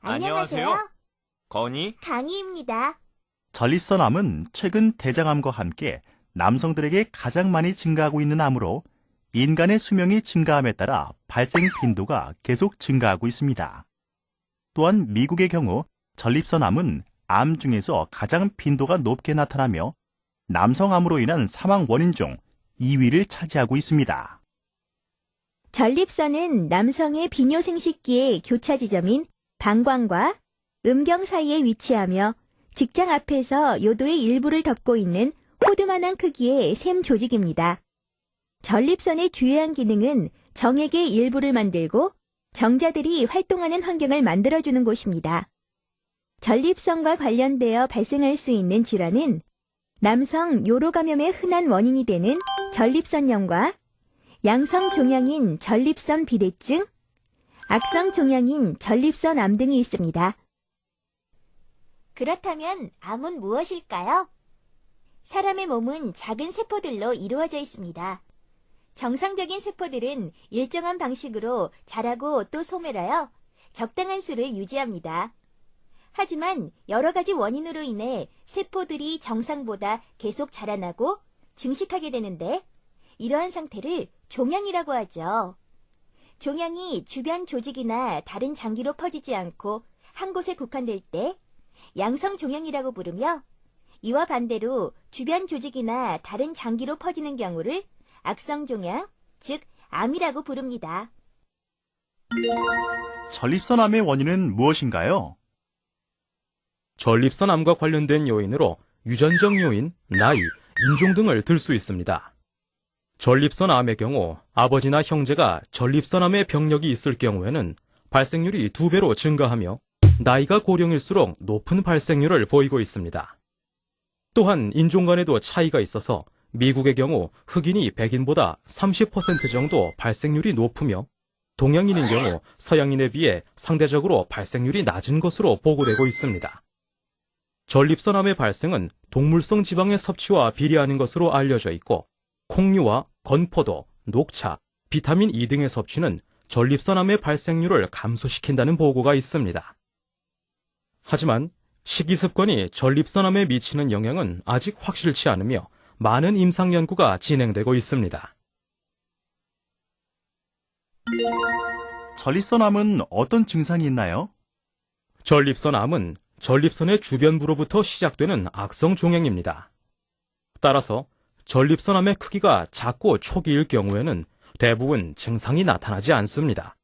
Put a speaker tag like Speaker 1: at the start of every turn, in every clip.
Speaker 1: 안녕하세요.
Speaker 2: 건이
Speaker 1: 강희입니다.
Speaker 3: 전립선암은 최근 대장암과 함께 남성들에게 가장 많이 증가하고 있는 암으로 인간의 수명이 증가함에 따라 발생 빈도가 계속 증가하고 있습니다. 또한 미국의 경우 전립선암은 암 중에서 가장 빈도가 높게 나타나며 남성암으로 인한 사망 원인 중 2위를 차지하고 있습니다.
Speaker 1: 전립선은 남성의 비뇨 생식기의 교차 지점인 방광과 음경 사이에 위치하며 직장 앞에서 요도의 일부를 덮고 있는 호두만한 크기의 샘 조직입니다. 전립선의 주요한 기능은 정액의 일부를 만들고 정자들이 활동하는 환경을 만들어주는 곳입니다. 전립선과 관련되어 발생할 수 있는 질환은 남성 요로 감염의 흔한 원인이 되는 전립선염과 양성 종양인 전립선 비대증, 악성 종양인 전립선 암 등이 있습니다. 그렇다면 암은 무엇일까요? 사람의 몸은 작은 세포들로 이루어져 있습니다. 정상적인 세포들은 일정한 방식으로 자라고 또 소멸하여 적당한 수를 유지합니다. 하지만 여러 가지 원인으로 인해 세포들이 정상보다 계속 자라나고 증식하게 되는데 이러한 상태를 종양이라고 하죠. 종양이 주변 조직이나 다른 장기로 퍼지지 않고 한 곳에 국한될 때 양성 종양이라고 부르며 이와 반대로 주변 조직이나 다른 장기로 퍼지는 경우를 악성 종양, 즉 암이라고 부릅니다.
Speaker 3: 전립선암의 원인은 무엇인가요?
Speaker 4: 전립선암과 관련된 요인으로 유전적 요인, 나이, 인종 등을 들 수 있습니다. 전립선암의 경우 아버지나 형제가 전립선암의 병력이 있을 경우에는 발생률이 두 배로 증가하며 나이가 고령일수록 높은 발생률을 보이고 있습니다. 또한 인종 간에도 차이가 있어서 미국의 경우 흑인이 백인보다 30% 정도 발생률이 높으며 동양인인 경우 서양인에 비해 상대적으로 발생률이 낮은 것으로 보고되고 있습니다. 전립선암의 발생은 동물성 지방의 섭취와 비례하는 것으로 알려져 있고 콩류와 건포도, 녹차, 비타민 E 등의 섭취는 전립선암의 발생률을 감소시킨다는 보고가 있습니다. 하지만 식이 습관이 전립선암에 미치는 영향은 아직 확실치 않으며 많은 임상 연구가 진행되고 있습니다.
Speaker 3: 전립선암은 어떤 증상이 있나요?
Speaker 4: 전립선암은 전립선의 주변부로부터 시작되는 악성 종양입니다. 따라서 전립선암의 크기가 작고 초기일 경우에는 대부분 증상이 나타나지 않습니다.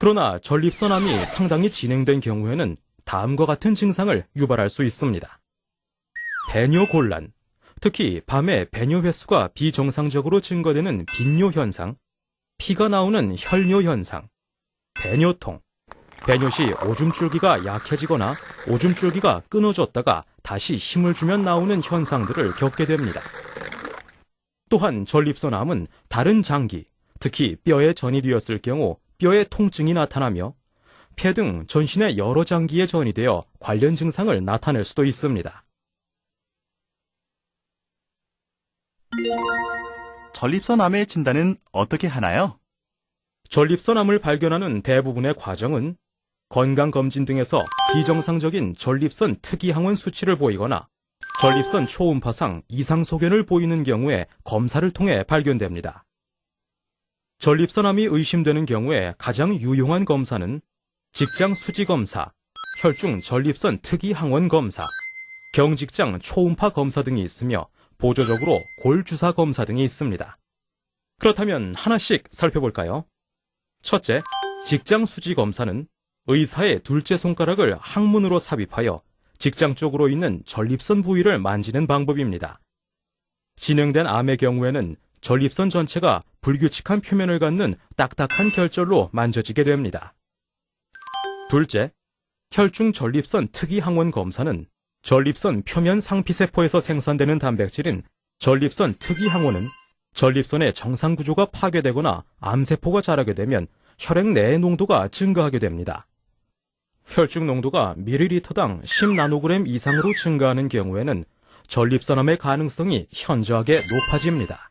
Speaker 4: 그러나 전립선암이 상당히 진행된 경우에는 다음과 같은 증상을 유발할 수 있습니다. 배뇨 곤란, 특히 밤에 배뇨 횟수가 비정상적으로 증가되는 빈뇨 현상, 피가 나오는 혈뇨 현상, 배뇨통, 배뇨 시 오줌줄기가 약해지거나 오줌줄기가 끊어졌다가 다시 힘을 주면 나오는 현상들을 겪게 됩니다. 또한 전립선암은 다른 장기, 특히 뼈에 전이 되었을 경우 뼈에 통증이 나타나며 폐 등 전신의 여러 장기에 전이 되어 관련 증상을 나타낼 수도 있습니다.
Speaker 3: 전립선암의 진단은 어떻게 하나요?
Speaker 4: 전립선암을 발견하는 대부분의 과정은 건강검진 등에서 비정상적인 전립선 특이항원 수치를 보이거나 전립선 초음파상 이상 소견을 보이는 경우에 검사를 통해 발견됩니다. 전립선암이 의심되는 경우에 가장 유용한 검사는 직장 수지 검사, 혈중 전립선 특이 항원 검사, 경직장 초음파 검사 등이 있으며 보조적으로 골 주사 검사 등이 있습니다. 그렇다면 하나씩 살펴볼까요? 첫째, 직장 수지 검사는 의사의 둘째 손가락을 항문으로 삽입하여 직장 쪽으로 있는 전립선 부위를 만지는 방법입니다. 진행된 암의 경우에는 전립선 전체가 불규칙한 표면을 갖는 딱딱한 결절로 만져지게 됩니다. 둘째, 혈중 전립선 특이 항원 검사는 전립선 표면 상피세포에서 생산되는 단백질인 전립선 특이 항원은 전립선의 정상 구조가 파괴되거나 암세포가 자라게 되면 혈액 내의 농도가 증가하게 됩니다. 혈중 농도가 밀리리터당 10나노그램 이상으로 증가하는 경우에는 전립선암의 가능성이 현저하게 높아집니다.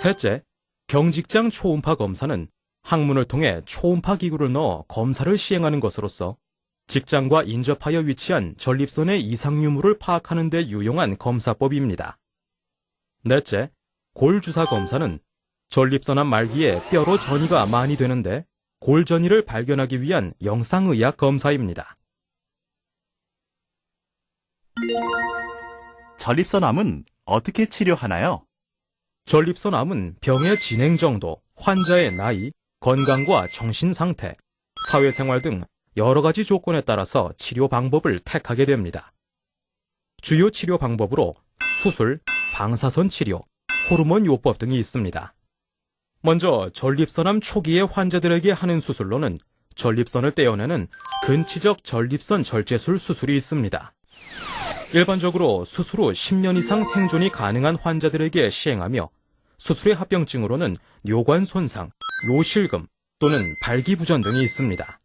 Speaker 4: 셋째, 경직장 초음파 검사는 항문을 통해 초음파 기구를 넣어 검사를 시행하는 것으로서 직장과 인접하여 위치한 전립선의 이상 유무를 파악하는 데 유용한 검사법입니다. 넷째, 골 주사 검사는 전립선암 말기에 뼈로 전이가 많이 되는데 골 전이를 발견하기 위한 영상의학 검사입니다.
Speaker 3: 전립선암은 어떻게 치료하나요?
Speaker 4: 전립선암은 병의 진행 정도, 환자의 나이, 건강과 정신 상태, 사회생활 등 여러 가지 조건에 따라서 치료 방법을 택하게 됩니다. 주요 치료 방법으로 수술, 방사선 치료, 호르몬 요법 등이 있습니다. 먼저 전립선암 초기의 환자들에게 하는 수술로는 전립선을 떼어내는 근치적 전립선 절제술 수술이 있습니다. 일반적으로 수술 후 10년 이상 생존이 가능한 환자들에게 시행하며 수술의 합병증으로는 뇨관 손상, 요실금 또는 발기부전 등이 있습니다.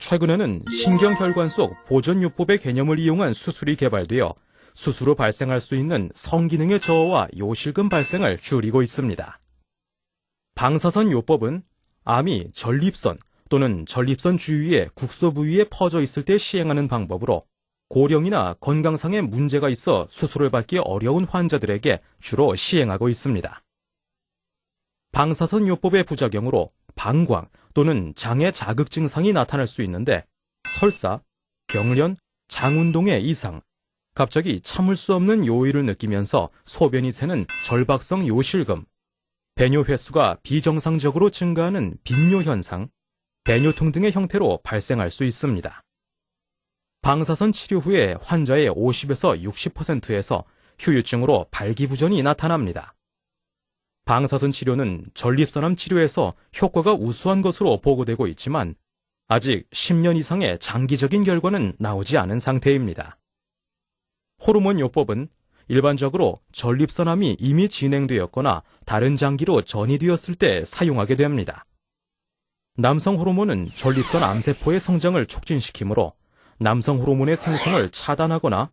Speaker 4: 최근에는 신경혈관 속 보존요법의 개념을 이용한 수술이 개발되어 수술 후 발생할 수 있는 성기능의 저하와 요실금 발생을 줄이고 있습니다. 방사선 요법은 암이 전립선 또는 전립선 주위의 국소 부위에 퍼져 있을 때 시행하는 방법으로 고령이나 건강상의 문제가 있어 수술을 받기 어려운 환자들에게 주로 시행하고 있습니다. 방사선 요법의 부작용으로 방광 또는 장의 자극 증상이 나타날 수 있는데 설사, 경련, 장운동의 이상, 갑자기 참을 수 없는 요의를 느끼면서 소변이 새는 절박성 요실금, 배뇨 횟수가 비정상적으로 증가하는 빈뇨 현상, 배뇨통 등의 형태로 발생할 수 있습니다. 방사선 치료 후에 환자의 50에서 60%에서 후유증으로 발기부전이 나타납니다. 방사선 치료는 전립선암 치료에서 효과가 우수한 것으로 보고되고 있지만 아직 10년 이상의 장기적인 결과는 나오지 않은 상태입니다. 호르몬 요법은 일반적으로 전립선암이 이미 진행되었거나 다른 장기로 전이 되었을 때 사용하게 됩니다. 남성 호르몬은 전립선 암세포의 성장을 촉진시키므로 남성 호르몬의 생성을 차단하거나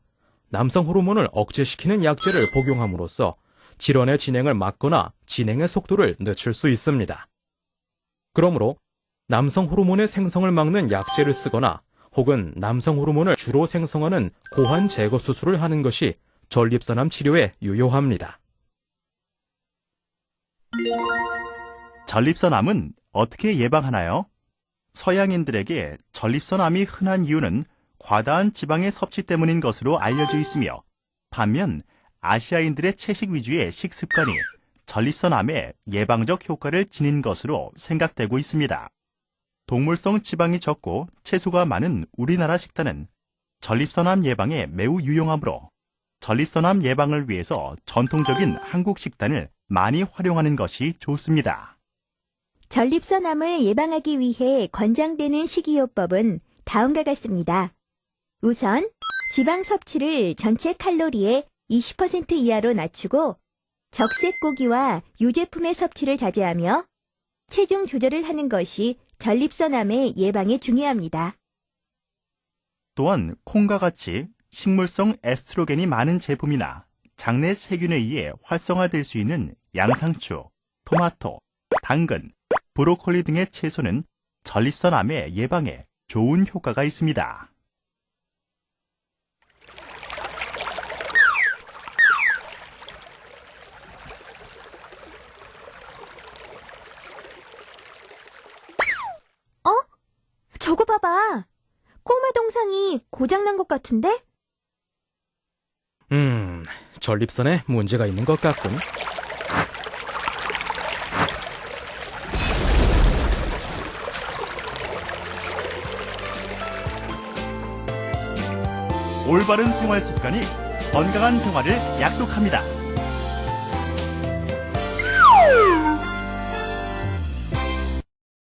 Speaker 4: 남성 호르몬을 억제시키는 약제를 복용함으로써 질환의 진행을 막거나 진행의 속도를 늦출 수 있습니다. 그러므로 남성 호르몬의 생성을 막는 약제를 쓰거나 혹은 남성 호르몬을 주로 생성하는 고환 제거 수술을 하는 것이 전립선암 치료에 유효합니다.
Speaker 3: 전립선암은 어떻게 예방하나요? 서양인들에게 전립선암이 흔한 이유는 과다한 지방의 섭취 때문인 것으로 알려져 있으며 반면 아시아인들의 채식 위주의 식습관이 전립선암의 예방적 효과를 지닌 것으로 생각되고 있습니다. 동물성 지방이 적고 채소가 많은 우리나라 식단은 전립선암 예방에 매우 유용하므로 전립선암 예방을 위해서 전통적인 한국 식단을 많이 활용하는 것이 좋습니다.
Speaker 1: 전립선암을 예방하기 위해 권장되는 식이요법은 다음과 같습니다. 우선 지방 섭취를 전체 칼로리의 20% 이하로 낮추고 적색 고기와 유제품의 섭취를 자제하며 체중 조절을 하는 것이 전립선암의 예방에 중요합니다.
Speaker 3: 또한 콩과 같이 식물성 에스트로겐이 많은 제품이나 장내 세균에 의해 활성화될 수 있는 양상추, 토마토, 당근, 브로콜리 등의 채소는 전립선암의 예방에 좋은 효과가 있습니다.
Speaker 1: 저거 봐봐. 꼬마 동상이 고장난 것 같은데?
Speaker 4: 음, 전립선에 문제가 있는 것 같군.
Speaker 3: 올바른 생활 습관이 건강한 생활을 약속합니다.